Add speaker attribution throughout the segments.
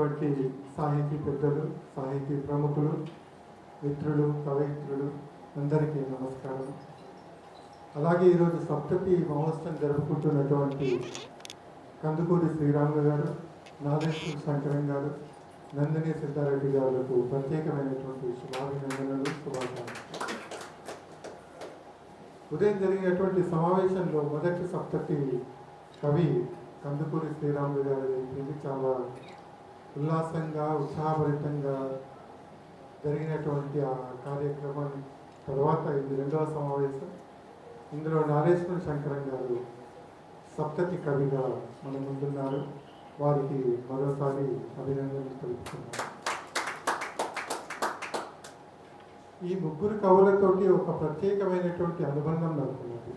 Speaker 1: ఉన్నటువంటి సాహితీ పెద్దలు సాహితీ ప్రముఖులు మిత్రులు కవయిత్రులు అందరికీ నమస్కారం. అలాగే ఈరోజు సప్తతి మహోత్సవం జరుపుకుంటున్నటువంటి కందుకూరి శ్రీరాములు గారు నాదేశ్వర శంకరం గారు నందిని సిద్ధారెడ్డి గారులకు ప్రత్యేకమైనటువంటి శుభాభినందనలు శుభాకాంక్షలు. ఉదయం జరిగినటువంటి సమావేశంలో మొదటి సప్తతి కవి కందుకూరి శ్రీరాములు గారు చాలా ఉల్లాసంగా ఉత్సాహభరితంగా జరిగినటువంటి ఆ కార్యక్రమం తర్వాత ఇది రెండవ సమావేశం. ఇందులో నారేశ్వర శంకరం గారు సప్తతి కవిగా మన ముందున్నారు. వారికి మరోసారి అభినందనలు తెలుపుతున్నాను. ఈ ముగ్గురు కవులతోటి ఒక ప్రత్యేకమైనటువంటి అనుబంధం నాకు ఉన్నది.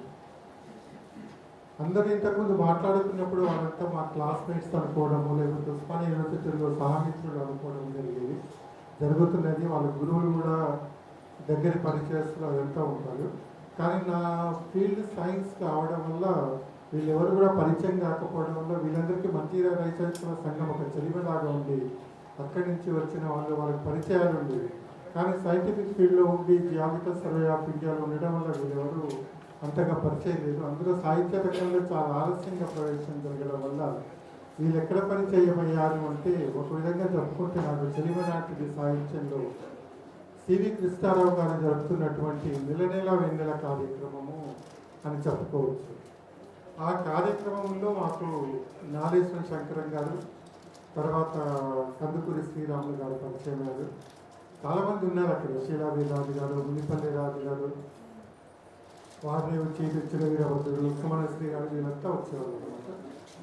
Speaker 1: అందరూ ఇంతకుముందు మాట్లాడుకున్నప్పుడు వాళ్ళంతా మా క్లాస్మేట్స్ అనుకోవడము లేకపోతే ఉస్మానియా యూనివర్సిటీలో సహమిత్రులు అనుకోవడం జరిగేది. జరుగుతున్నది వాళ్ళ గురువులు కూడా దగ్గర పరిచయస్తులు వెళ్తూ ఉంటారు. కానీ నా ఫీల్డ్ సైన్స్ కావడం వల్ల వీళ్ళెవరు కూడా పరిచయం కాకపోవడం వల్ల వీళ్ళందరికీ మంచిగా రైతుల సంఘం ఒక చెలిమలాగా ఉంది అక్కడి నుంచి వచ్చిన వాళ్ళు వాళ్ళకి పరిచయాలు ఉండేవి. కానీ సైంటిఫిక్ ఫీల్డ్లో ఉండి జియాలజికల్ సర్వే ఆఫ్ ఇండియాలో ఉండడం వల్ల వీళ్ళెవరు అంతగా పరిచయం లేదు. అందులో సాహిత్య రంగంలో చాలా ఆలస్యంగా ప్రవేశం జరగడం వల్ల వీళ్ళు ఎక్కడ పని చేయమయ్యారు అంటే ఒక విధంగా చెప్పుకుంటే నాకు చెలిమనాటిది సాహిత్యంలో సివి కృష్ణారావు గారు జరుపుతున్నటువంటి నెల వెన్నెల కార్యక్రమము అని చెప్పుకోవచ్చు. ఆ కార్యక్రమంలో మాకు నాగేశ్వర శంకరం గారు తర్వాత కందుకూరి శ్రీరాములు గారు పరిచయం అయ్యారు చాలామంది ఉన్నారు అక్కడ. శీలాది రాజు గారు మునిపల్లి రాజు గారు వారిని వచ్చి తెచ్చిన వీరభద్రుడు సుమనశ్రీ గారు వీళ్ళంతా వచ్చేవారు అనమాట.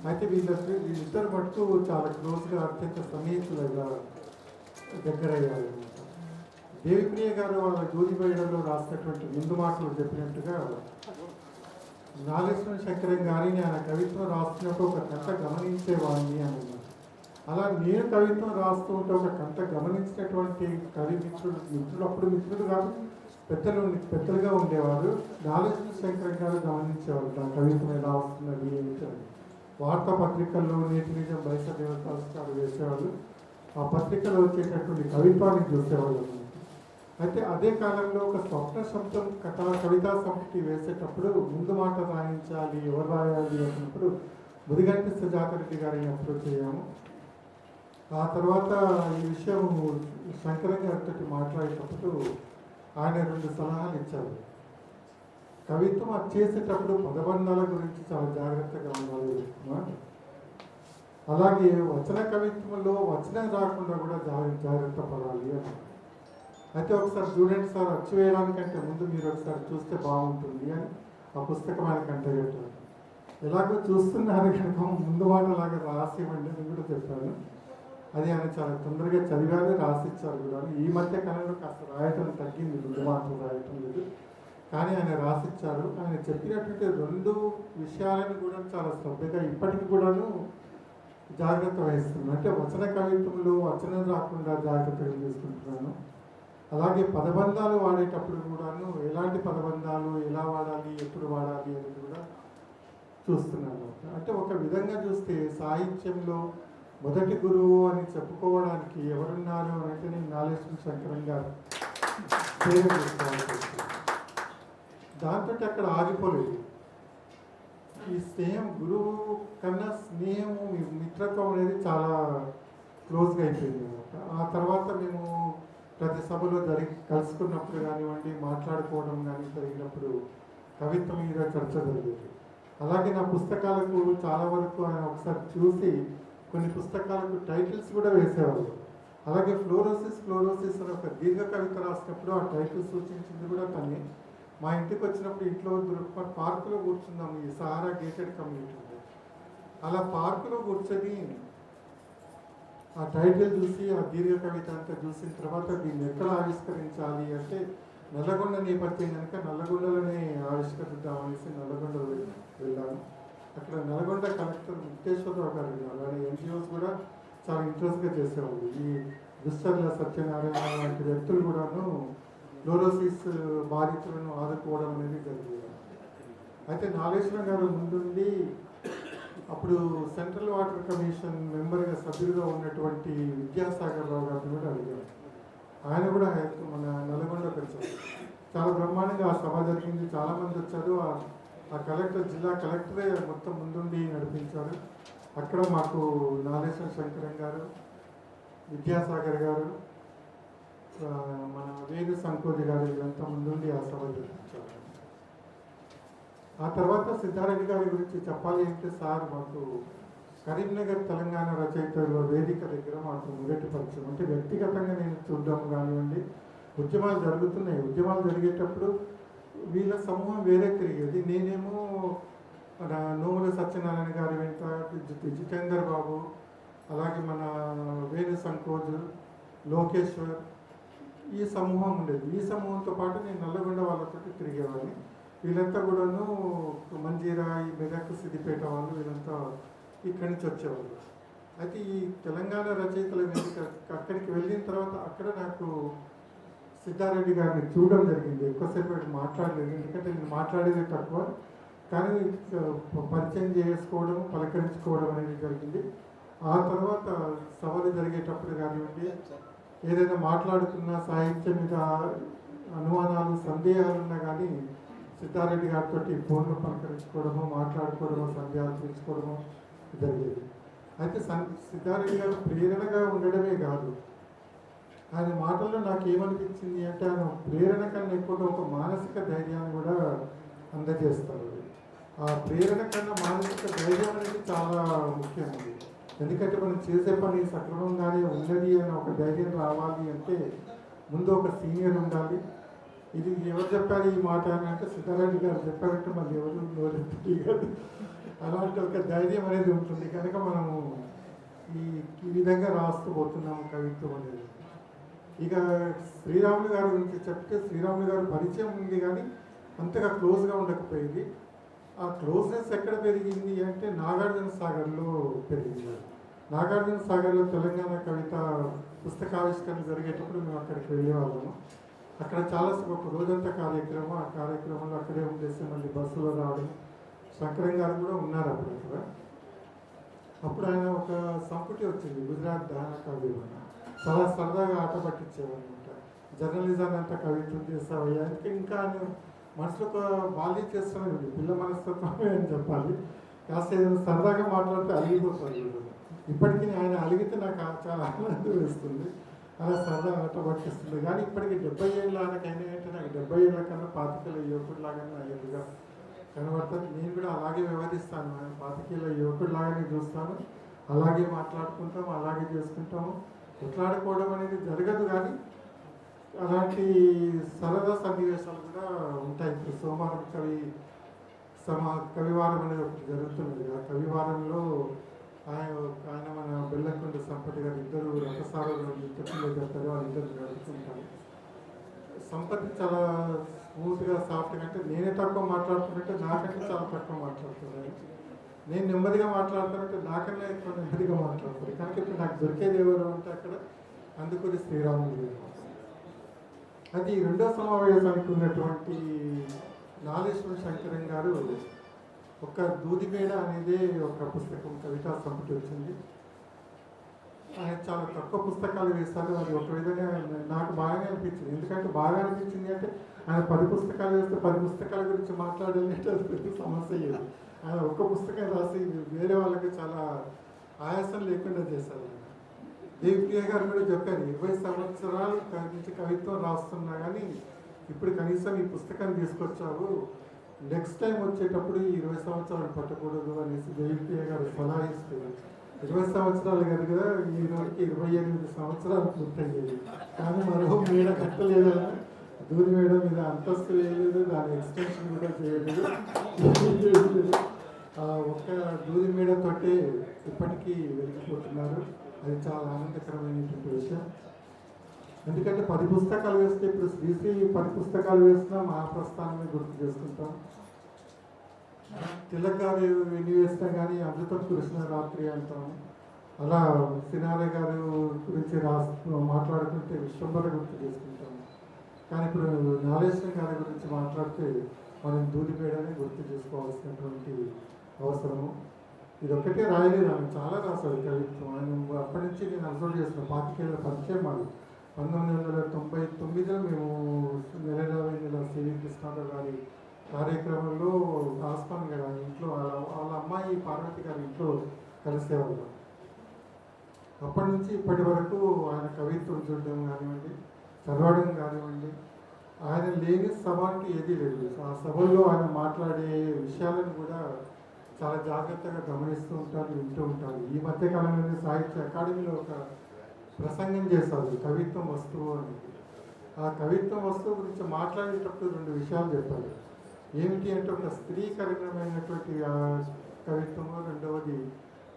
Speaker 1: అయితే వీళ్ళకి వీళ్ళిద్దరు మటుకు చాలా క్లోజ్గా అత్యంత సన్నిహితులుగా దగ్గరయ్యారు అనమాట. దేవిప్రియ గారు వాళ్ళ జోజిబేడలో రాసినటువంటి ముందు మాటలు చెప్పినట్టుగా నాగేశ్వర శంకరం గారిని ఆయన కవిత్వం రాస్తున్నప్పుడు ఒక కంట గమనించేవాడిని అని అలా నేను కవిత్వం రాస్తూ ఉంటే ఒక కంట గమనించినటువంటి కవి మిత్రుడు మిత్రుడు అప్పుడు మిత్రుడు కాదు పెద్దలు పెద్దలుగా ఉండేవారు. నాలెడ్జ్ని శంకరంగా గారు గమనించేవారు. నా కవిత్వం ఎలా వస్తున్నది ఏంటి అని వార్తాపత్రికల్లో నేటి నిజం బయట దేవతాస్కారం వేసేవాళ్ళు. ఆ పత్రికలో వచ్చేటటువంటి కవిత్వాన్ని చూసేవాళ్ళు అయితే అదే కాలంలో ఒక స్వప్న శబ్దం కథ కవితా సమితి వేసేటప్పుడు ముందు మాట రాయించాలి ఎవరు రాయాలి అన్నప్పుడు ముదిగంటి సుజాతరెడ్డి గారిని అప్రోచ్ అయ్యాము ఆ తర్వాత ఈ విషయం శంకరం గారితో మాట్లాడేటప్పుడు ఆయన రెండు సలహాలు ఇచ్చారు కవిత్వం అది చేసేటప్పుడు పదబంధాల గురించి చాలా జాగ్రత్తగా ఉండాలి. అలాగే వచన కవిత్వంలో వచనం రాకుండా కూడా జాగ్రత్త జాగ్రత్త పడాలి అని. అయితే ఒకసారి స్టూడెంట్స్ సార్ అచ్చు వేయడానికంటే ముందు మీరు ఒకసారి చూస్తే బాగుంటుంది అని ఆ పుస్తకం ఆయనకు అంటగట్టారు ఎలాగో చూస్తున్నారు కనుక ముందు వాళ్ళలాగా రాసి ఇవ్వండి అని కూడా చెప్పాను. అది ఆయన చాలా తొందరగా చదివాను రాసిచ్చారు కూడా. ఈ మధ్య కాలంలో కాస్త రాయటం తగ్గింది రెండు మాటలు రాయటం లేదు. కానీ ఆయన రాసిచ్చారు. ఆయన చెప్పినటువంటి రెండు విషయాలను కూడా చాలా శ్రద్ధగా ఇప్పటికి కూడాను జాగ్రత్త వహిస్తున్నాను. అంటే వచన కవిత్వంలో వచనం రాకుండా జాగ్రత్తగా తీసుకుంటున్నాను అలాగే పదబంధాలు వాడేటప్పుడు కూడాను ఎలాంటి పదబంధాలు ఎలా వాడాలి ఎప్పుడు వాడాలి అనేది కూడా చూస్తున్నాను. అంటే ఒక విధంగా చూస్తే సాహిత్యంలో మొదటి గురువు అని చెప్పుకోవడానికి ఎవరున్నారు అని అంటే నేను నాగేశ్వర శంకరం గారు. దాంతో అక్కడ ఆగిపోలేదు. ఈ స్నేహం గురువు కన్నా స్నేహము మీ- మిత్రత్వం అనేది చాలా క్లోజ్గా అయిపోయింది అనమాట. ఆ తర్వాత మేము ప్రతి సభలో జరిగి కలుసుకున్నప్పుడు కానివ్వండి మాట్లాడుకోవడం కానీ జరిగినప్పుడు కవిత్వం మీద చర్చ జరిగేది. అలాగే నా పుస్తకాలకు చాలా వరకు ఆయన ఒకసారి చూసి కొన్ని పుస్తకాలకు టైటిల్స్ కూడా వేసేవాళ్ళు. అలాగే ఫ్లోరోసిస్ ఫ్లోరోసిస్ అని ఒక దీర్ఘ కవిత రాసినప్పుడు ఆ టైటిల్ సూచించింది కూడా తనే. మా ఇంటికి వచ్చినప్పుడు ఇంట్లో దొరుకుతున్న పార్కులో కూర్చున్నాము. ఈ సహారా గేటెడ్ కమ్యూనిటీ ఉంది. అలా పార్కులో కూర్చొని ఆ టైటిల్ చూసి ఆ దీర్ఘ కవిత అంతా చూసిన తర్వాత దీన్ని ఎక్కడ ఆవిష్కరించాలి అంటే నల్లగొండ నేపథ్యం కనుక నల్లగొండలోనే ఆవిష్కరిద్దామనేసి నల్లగొండ వెళ్- వెళ్ళాను అక్కడ నల్గొండ కలెక్టర్ ముక్తేశ్వరరావు గారు అలాగే ఎన్జిఓస్ కూడా చాలా ఇంట్రెస్ట్గా చేసేవాళ్ళు. ఈ దుస్తర్ల సత్యనారాయణ లాంటి వ్యక్తులు కూడాను ఫ్లోరోసిస్ బాధితులను ఆదుకోవడం అనేది జరిగింది. అయితే నాగేశ్వరం గారు ముందుండి అప్పుడు సెంట్రల్ వాటర్ కమిషన్ మెంబర్గా సభ్యులుగా ఉన్నటువంటి విద్యాసాగర్ రావు గారిని కూడా అడిగారు. ఆయన కూడా మన నల్గొండ వచ్చారు చాలా బ్రహ్మాండంగా ఆ సభ జరిగింది. చాలామంది వచ్చారు. ఆ- ఆ కలెక్టర్ జిల్లా కలెక్టరే మొత్తం ముందుండి నడిపించారు. అక్కడ మాకు నాగేశ్వర శంకరం గారు విద్యాసాగర్ గారు మన వేణు సంకోజి గారు వీళ్ళంతా ముందుండి ఆ సభ జరిపించారు. ఆ తర్వాత సిద్ధారెడ్డి గారి గురించి చెప్పాలి అంటే సార్ మాకు కరీంనగర్ తెలంగాణ రచయితల వేదిక దగ్గర మాకు మొదటి పరిచయం. అంటే వ్యక్తిగతంగా నేను చూడడం కానివ్వండి ఉద్యమాలు జరుగుతున్నాయి. ఉద్యమాలు జరిగేటప్పుడు వీళ్ళ సమూహం వేరే తిరిగేది. నేనేమో నోముల సత్యనారాయణ గారి వెంట జి- జితేందర్ బాబు అలాగే మన వేణు సంకోజ్ లోకేశ్వర్ ఈ సమూహం ఉండేది. ఈ సమూహంతో పాటు నేను నల్లగొండ వాళ్ళతో తిరిగేవాడిని. వీళ్ళంతా కూడాను మంజీరా ఈ మెదక్ సిద్దిపేట వాళ్ళు వీళ్ళంతా ఇక్కడి నుంచి వచ్చేవాళ్ళు. అయితే ఈ తెలంగాణ రచయితల అక్కడికి వెళ్ళిన తర్వాత అక్కడ నాకు సిద్ధారెడ్డి గారిని చూడడం జరిగింది. ఎక్కువసేపు మాట్లాడలేదు. ఎందుకంటే నేను మాట్లాడేది తక్కువ. కానీ పరిచయం చేసుకోవడం పలకరించుకోవడం అనేది జరిగింది. ఆ తర్వాత సభలు జరిగేటప్పుడు కానివ్వండి ఏదైనా మాట్లాడుతున్న సాహిత్యం మీద అనుమానాలు సందేహాలు ఉన్నా కానీ సిద్ధారెడ్డి గారితో ఫోన్లో పలకరించుకోవడము మాట్లాడుకోవడము సందేహాలు తీర్చుకోవడము జరిగేది. అయితే సిద్ధారెడ్డి గారు ప్రేరణగా ఉండడమే కాదు. ఆయన మాటల్లో నాకు ఏమనిపించింది అంటే ఆయన ప్రేరణ కన్నా ఎక్కువగా ఒక మానసిక ధైర్యాన్ని కూడా అందజేస్తారు. ఆ ప్రేరణ కన్నా మానసిక ధైర్యం అనేది చాలా ముఖ్యమైనది ఎందుకంటే మనం చేసే పని సక్రమంగానే ఉన్నది అని ఒక ధైర్యం రావాలి అంటే ముందు ఒక సీనియర్ ఉండాలి. ఇది ఎవరు చెప్పారు ఈ మాట అని అంటే సిద్ధారెడ్డి గారు చెప్పారంటే మళ్ళీ ఎవరు నోరు అలాంటి ఒక ధైర్యం అనేది ఉంటుంది. కనుక మనము ఈ ఈ విధంగా రాస్తూ పోతున్నాము కవిత్వం అనేది. ఇక శ్రీరాములు గారి గురించి చెప్తే శ్రీరాములు గారు పరిచయం ఉంది కానీ అంతగా క్లోజ్గా ఉండకపోయింది. ఆ క్లోజ్నెస్ ఎక్కడ పెరిగింది అంటే నాగార్జున సాగర్లో పెరిగింది. నాగార్జున సాగర్లో తెలంగాణ కవిత పుస్తకావిష్కరణ జరిగేటప్పుడు మేము అక్కడికి వెళ్ళేవాళ్ళము. అక్కడ చాలా ఒక రోజంతా కార్యక్రమం ఆ కార్యక్రమంలో అక్కడే ఉండేసి మళ్ళీ బస్సులో రావడం శంకరం గారు కూడా ఉన్నారు అప్పుడు అక్కడ అప్పుడు ఆయన ఒక సంపుటి వచ్చింది గుజరాత్ దహన కావ్యం చాలా సరదాగా ఆట పట్టించేవారనమాట జర్నలిజం అంతా కవిత్వం చేస్తావయ్యా? అంటే ఇంకా ఆయన మనసులో ఒక బాల్య చేస్తూనే ఉంది పిల్ల మనస్తత్వమే అని చెప్పాలి. కాస్త ఏదైనా సరదాగా మాట్లాడితే అలిగిపోతుంది ఇప్పటికీ ఆయన అలిగితే నాకు ఆ- చాలా ఆనందం వేస్తుంది. అలా సరదా ఆట పట్టిస్తుంది. కానీ ఇప్పటికి డెబ్బై ఏళ్ళ ఆయనకైనా అంటే నాకు డెబ్బై ఏళ్ళ కన్నా పాతికేళ్ళ యువకుడిలాగానే అయ్యేదిగా కనబడుతుంది నేను కూడా అలాగే వ్యవహరిస్తాను. ఆయన పాతికేళ్ళ యువకుడిలాగానే చూస్తాను. అలాగే మాట్లాడుకుంటాము అలాగే చేసుకుంటాము. కొట్లాడుకోవడం అనేది జరగదు కానీ అలాంటి సరదా సన్నివేశాలు కూడా ఉంటాయి. ఇప్పుడు సోమవారం కవి సమా కవివారం అనేది ఒకటి జరుగుతున్నది ఆ కవివారంలో ఆయన ఆయన మన బెల్లంకొండ సంపతి గారు ఇద్దరు రథసారులు యుద్ధంలో వాళ్ళు ఇద్దరు నడుపుతుంటారు సంపత్తి చాలా స్మూత్గా సాఫ్ట్గా అంటే నేనే తక్కువ మాట్లాడుతున్నట్టే నాకంటే చాలా తక్కువ మాట్లాడుతున్నాను నేను నెమ్మదిగా మాట్లాడతానంటే నాకన్నా ఎక్కువ నెమ్మదిగా మాట్లాడతాను కనుక ఇప్పుడు నాకు దొరికేది ఎవరు అంటే అక్కడ అందుకని శ్రీరాములు అది రెండో సమావేశానికి ఉన్నటువంటి నాగేశ్వర శంకరం గారు ఒక దూదిమేడ అనేది ఒక పుస్తకం కవితా సంపుటి వచ్చింది. ఆయన చాలా తక్కువ పుస్తకాలు వేస్తారు అది ఒక విధంగా నాకు బాగానే అనిపించింది. ఎందుకంటే బాగా అనిపించింది అంటే ఆయన పది పుస్తకాలు వేస్తే పది పుస్తకాల గురించి మాట్లాడాలంటే అది పెద్ద సమస్య లేదు. ఆయన ఒక్క పుస్తకం రాసి వేరే వాళ్ళకి చాలా ఆయాసం లేకుండా చేశారు దేవిప్రియ గారు కూడా చెప్పారు ఇరవై సంవత్సరాలు నుంచి కవిత్వం రాస్తున్నా కానీ ఇప్పుడు కనీసం ఈ పుస్తకాన్ని తీసుకొచ్చావు. నెక్స్ట్ టైం వచ్చేటప్పుడు ఈ ఇరవై సంవత్సరాలు పట్టకూడదు అనేసి దేవిప్రియ గారు సలహా ఇస్తే ఇరవై సంవత్సరాలు కాదు కదా ఈ రోజుకి ఇరవై ఎనిమిది సంవత్సరాలు పూర్తయ్యేది కానీ మరో మేడ కట్టలేదా? దూరి వేయడం మీద అంతస్తు వేయలేదు దాని ఎక్స్టెన్షన్ కూడా చేయలేదు. ఒక్క దూది మేడ తోటే ఇప్పటికీ వెళ్ళిపోతున్నారు అది చాలా ఆనందకరమైనటువంటి విషయం. ఎందుకంటే పది పుస్తకాలు వేస్తే ఇప్పుడు శ్రీశ్రీ పది పుస్తకాలు వేసినా మా ప్రస్థానమే గుర్తు చేసుకుంటాం. తిలక్ గారు ఎన్ని వేసినా కానీ అమృతం కృష్ణ రాత్రి అంటాం. అలా సినారే గారు గురించి రాస్తూ మాట్లాడుకుంటే విశ్వంబర గుర్తు చేసుకుంటాం. కానీ ఇప్పుడు నాలేశ్వరం గారి గురించి మాట్లాడితే మనం దూదిపేడని గుర్తు చేసుకోవాల్సినటువంటి అవసరము. ఇది ఒక్కటే రాయలేదు ఆమె చాలా రాశారు కవిత్వం. ఆయన అప్పటి నుంచి నేను అబ్జర్వ్ చేసిన పాతికేళ్ళ పరిచయం మాది. పంతొమ్మిది వందల తొంభై తొమ్మిదిలో మేము నెల ఇరవై నెల సివి కృష్ణారావు గారి కార్యక్రమంలో రాస్తాను గారు ఇంట్లో వాళ్ళ వాళ్ళ అమ్మాయి పార్వతి గారి ఇంట్లో కలిసేవాళ్ళం. అప్పటి నుంచి ఇప్పటి వరకు ఆయన కవిత్వం చూడడం కానివ్వండి చదవడం కానివ్వండి ఆయన లేని సభ అంటూ ఏది లేదు. ఆ సభల్లో ఆయన మాట్లాడే విషయాలను కూడా చాలా జాగ్రత్తగా గమనిస్తూ ఉంటారు వింటూ ఉంటారు. ఈ మధ్య కాలంలోనే సాహిత్య అకాడమీలో ఒక ప్రసంగం చేస్తారు కవిత్వం వస్తువు అని. ఆ కవిత్వం వస్తువు గురించి మాట్లాడేటప్పుడు రెండు విషయాలు చెప్పాలి ఏమిటి అంటే ఒక స్త్రీకరణమైనటువంటి ఆ కవిత్వము రెండవది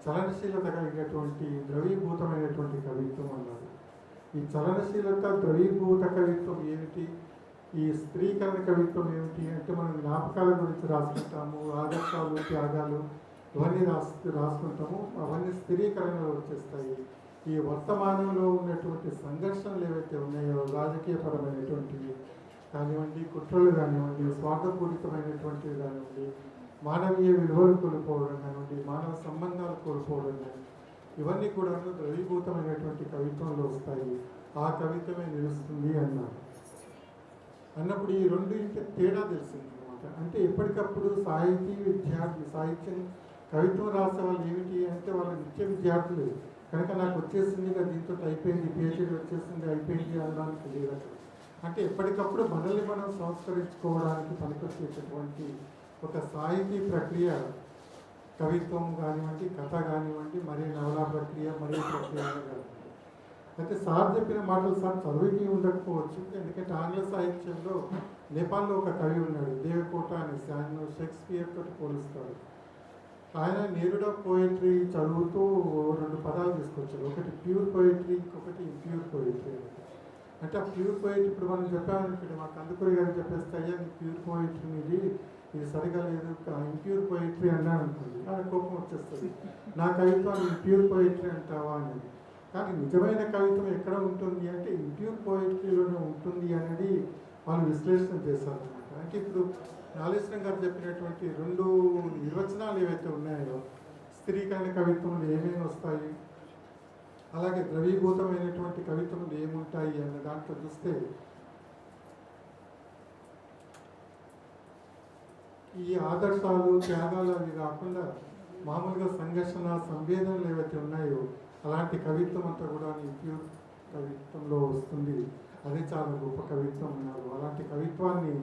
Speaker 1: చలనశీలత కలిగినటువంటి ద్రవీభూతమైనటువంటి కవిత్వం అన్నారు. ఈ చలనశీలత ద్రవీభూత కవిత్వం ఏమిటి? ఈ స్త్రీకరణ కవిత్వం ఏమిటి అంటే మనం జ్ఞాపకాల గురించి రాసుకుంటాము ఆదర్శాలు త్యాగాలు ఇవన్నీ రాసు రాసుకుంటాము అవన్నీ స్థిరీకరణలో వచ్చేస్తాయి. ఈ వర్తమానంలో ఉన్నటువంటి సంఘర్షణలు ఏవైతే ఉన్నాయో రాజకీయపరమైనటువంటివి కానివ్వండి కుట్రలు కానివ్వండి స్వార్థపూరితమైనటువంటివి కానివ్వండి మానవీయ విలువలు కోల్పోవడం కానివ్వండి మానవ సంబంధాలు కోల్పోవడం కానీ ఇవన్నీ కూడా ద్రవీభూతమైనటువంటి కవిత్వంలో వస్తాయి ఆ కవిత్వమే నిలుస్తుంది అన్నారు అన్నప్పుడు ఈ రెండు తేడా తెలిసింది అనమాట అంటే ఎప్పటికప్పుడు సాహితీ విద్యార్థి సాహిత్యం కవిత్వం రాసే వాళ్ళు ఏమిటి అంటే వాళ్ళ నిత్య విద్యార్థులు. కనుక నాకు వచ్చేసింది కదా దీంతో అయిపోయింది పిహెచ్డీ వచ్చేసింది అయిపోయింది అనడానికి లేదు అంటే ఎప్పటికప్పుడు మనల్ని మనం సంస్కరించుకోవడానికి పనికొచ్చేటటువంటి ఒక సాహితీ ప్రక్రియ కవిత్వం కానివ్వండి కథ కానివ్వండి మరి నవలా ప్రక్రియ మరి ప్రక్రియ కానివ్వండి. అయితే సార్ చెప్పిన మాటలు సార్ చదువుకి ఉండకపోవచ్చు ఎందుకంటే ఆంగ్ల సాహిత్యంలో నేపాల్లో ఒక కవి ఉన్నాడు దేవకోట అనేసి ఆయన షేక్స్పియర్ తోటి పోలుస్తాడు. ఆయన నేరుగా పోయిటరీ చదువుతూ రెండు పదాలు తీసుకొచ్చాడు ఒకటి ప్యూర్ పోయిటరీ ఇంకొకటి ఇంప్యూర్ పోయిటరీ అంటే ఆ ప్యూర్ పోయిటరీ ఇప్పుడు మనం చెప్పామనుకుంటే మా కందుకూరి గారు చెప్పేస్తే అయ్యా నీ ప్యూర్ పోయిటరీ ఇది ఇది సరిగా లేదు ఇంప్యూర్ పోయిట్రీ అన్నాను అనుకోండి ఆయన కోపం వచ్చేస్తుంది. నా కవిత్వాన్ని ఇంప్యూర్ పోయిట్రీ అంటావా అనేది. కానీ నిజమైన కవిత్వం ఎక్కడ ఉంటుంది అంటే ఇంప్యూర్ పోయిట్రీలోనే ఉంటుంది అనేది వాళ్ళు విశ్లేషణ చేశారు. అనమాట అంటే ఇప్పుడు నాగేశ్వరం గారు చెప్పినటువంటి రెండు నిర్వచనాలు ఏవైతే ఉన్నాయో స్త్రీకరణ కవిత్వంలో ఏమేమి వస్తాయి? అలాగే ద్రవీభూతమైనటువంటి కవిత్వములు ఏముంటాయి అన్న దాంట్లో చూస్తే ఈ ఆదర్శాలు త్యాగాలు అవి కాకుండా మామూలుగా సంఘర్షణ సంవేదనలు ఏవైతే ఉన్నాయో అలాంటి కవిత్వం అంతా కూడా ఇంప్యూర్ కవిత్వంలో వస్తుంది. అది చాలా గొప్ప కవిత్వం ఉన్నారు అలాంటి కవిత్వాన్ని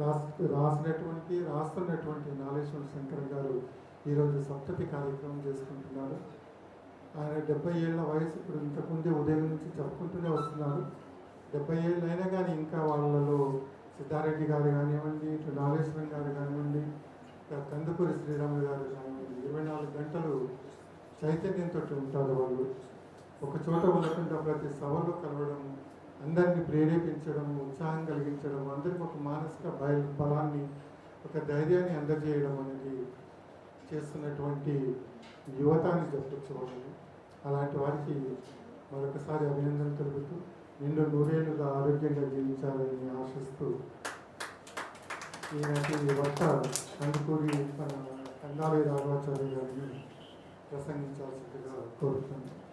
Speaker 1: రాస్ రాసినటువంటి రాస్తున్నటువంటి నాగేశ్వర శంకర్ గారు ఈరోజు సప్తతి కార్యక్రమం చేసుకుంటున్నారు. ఆయన డెబ్బై ఏళ్ళ వయసు ఇప్పుడు ఇంతకుముందే ఉదయం నుంచి చెప్పుకుంటూనే వస్తున్నారు. డెబ్బై ఏళ్ళు అయినా కానీ ఇంకా వాళ్ళలో సిద్ధారెడ్డి గారు కానివ్వండి ఇటు నాగేశ్వరం గారు కానివ్వండి కందుకూరి శ్రీరాములు గారు కానివ్వండి ఇరవై నాలుగు గంటలు చైతన్యంతో ఉంటారు వాళ్ళు. ఒక చోట ఉండకుండా ప్రతి సభలో కలవడం అందరినీ ప్రేరేపించడం ఉత్సాహం కలిగించడం అందరికి ఒక మానసిక బయ బలాన్ని ఒక ధైర్యాన్ని అందజేయడం అనేది చేస్తున్నటువంటి యువత అని అలాంటి వారికి మరొకసారి అభినందన తెలుపుతూ నిన్ను నూరేళ్ళుగా ఆరోగ్యంగా జీవించాలని ఆశిస్తూ ఈనాటి వక్త కందుకూరి కందాలి రామాచార్య గారిని ప్రసంగించాల్సిందిగా కోరుతున్నాను.